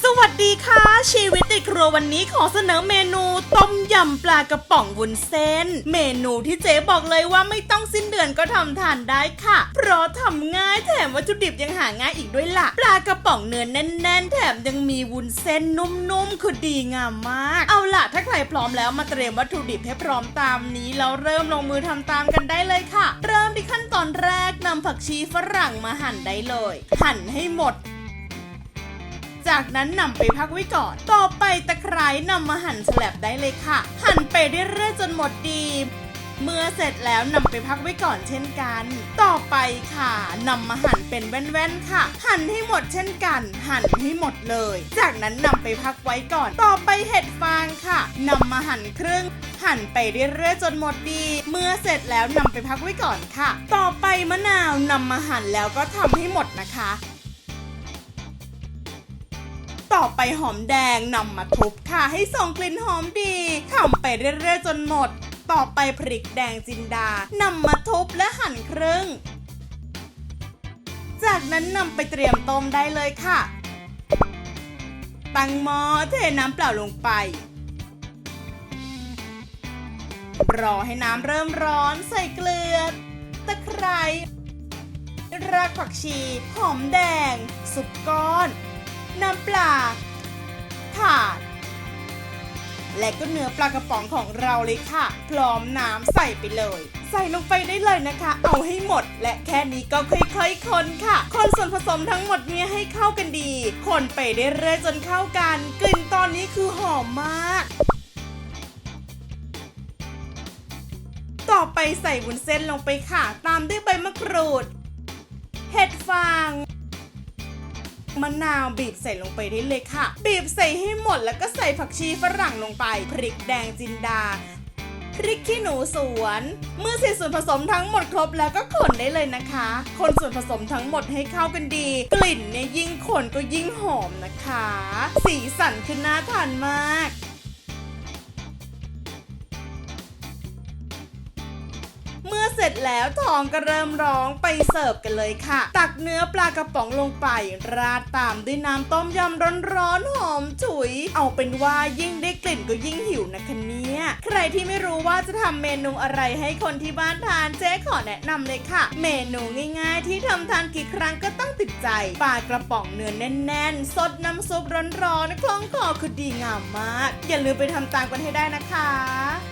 สวัสดีค่ะ ชีวิตในครัววันนี้ขอเสนอเมนูต้มยำปลากระป๋องวุ้นเส้น เมนูที่เจ๊บอกเลยว่าไม่ต้องสิ้นเดือนก็ทำทานได้ค่ะ เพราะทำง่ายแถมวัตถุดิบยังหาง่ายอีกด้วยล่ะ ปลากระป๋องเนื้อแน่น ๆ แถมยังมีวุ้นเส้นนุ่มๆคือดีงามมาก เอาล่ะ ถ้าใครพร้อมแล้วมาเตรียมวัตถุดิบให้พร้อมตามนี้แล้วเริ่มลงมือทำตามกันได้เลยค่ะ เริ่มที่ขั้นตอนแรกนำผักชีฝรั่งมาหั่นได้เลย หั่นให้หมด จากนั้นนำไปพักไว้ก่อน ต่อไปตะไคร้นำมาหั่นสลับได้เลยค่ะ หั่นไปเรื่อยๆจนหมดดีเมื่อเสร็จแล้วนำไปพักไว้ก่อนเช่นกัน ต่อไปค่ะนำมาหั่นเป็นแว่นๆค่ะ หั่นให้หมดเช่นกัน หั่นให้หมดเลย จากนั้นนำไปพักไว้ก่อน ต่อไปเห็ดฟางค่ะนำมาหั่นครึ่ง หั่นไปเรื่อยๆจนหมดดี เมื่อเสร็จแล้วนำไปพักไว้ก่อนค่ะ ต่อไปมะนาวนำมาหั่นแล้วก็ทำให้หมดนะคะ ต่อไปหอมแดงนำมาทุบค่ะให้ส่งกลิ่นหอมดีทำไปเรื่อยๆจนหมด ต่อไปพริกแดงจินดานำมาทุบและหั่นครึ่ง จากนั้นนำไปเตรียมต้มได้เลยค่ะ ตั้งหม้อเทน้ำเปล่าลงไป รอให้น้ำเริ่มร้อนใส่เกลือ ตะไคร้รากผักชี หอมแดง สุกก้อน น้ำปลาถานและก็เนื้อปลากระป๋องของเราเลยค่ะ พร้อมน้ำใส่ไปเลย ใส่ลงไปได้เลยนะคะ เอาให้หมด และแค่นี้ก็ค่อยๆคนค่ะ คนส่วนผสมทั้งหมดเนี้ให้เข้ากันดี คนไปได้เรื่อยๆจนเข้ากัน กลิ่นตอนนี้คือหอมมาก ต่อไปใส่วุ้นเส้นลงไปค่ะ ตามด้วยใบมะกรูด เห็ดฟาง มะนาวบีบใส่ลงไปได้เลยค่ะ บีบใส่ให้หมดแล้วก็ใส่ผักชีฝรั่งลงไป พริกแดงจินดาพริกขี้หนูสวน เมื่อใส่ส่วนผสมทั้งหมดครบแล้วก็คนได้เลยนะคะ คนส่วนผสมทั้งหมดให้เข้ากันดี กลิ่นเนี่ยยิ่งคนก็ยิ่งหอมนะคะ สีสันคือน่าทานมาก เสร็จแล้วทองก็เริ่มร้องไปเสิร์ฟกันเลยค่ะ ตักเนื้อปลากระป๋องลงไป ราดตามด้วยน้ำต้มยำร้อนๆหอมฉุย เอาเป็นว่ายิ่งได้กลิ่นก็ยิ่งหิวนะคะเนี่ยใครที่ไม่รู้ว่าจะทำเมนูอะไรให้คนที่บ้านทานเจ๊ขอแนะนำเลยค่ะ เมนูง่ายๆ ที่ทำทานกี่ครั้งก็ต้องติดใจปลากระป๋องเนื้อแน่นๆสดน้ำซุปร้อนๆคล่องคอคือดีงามมาก อย่าลืมไปทำตามกันให้ได้นะคะ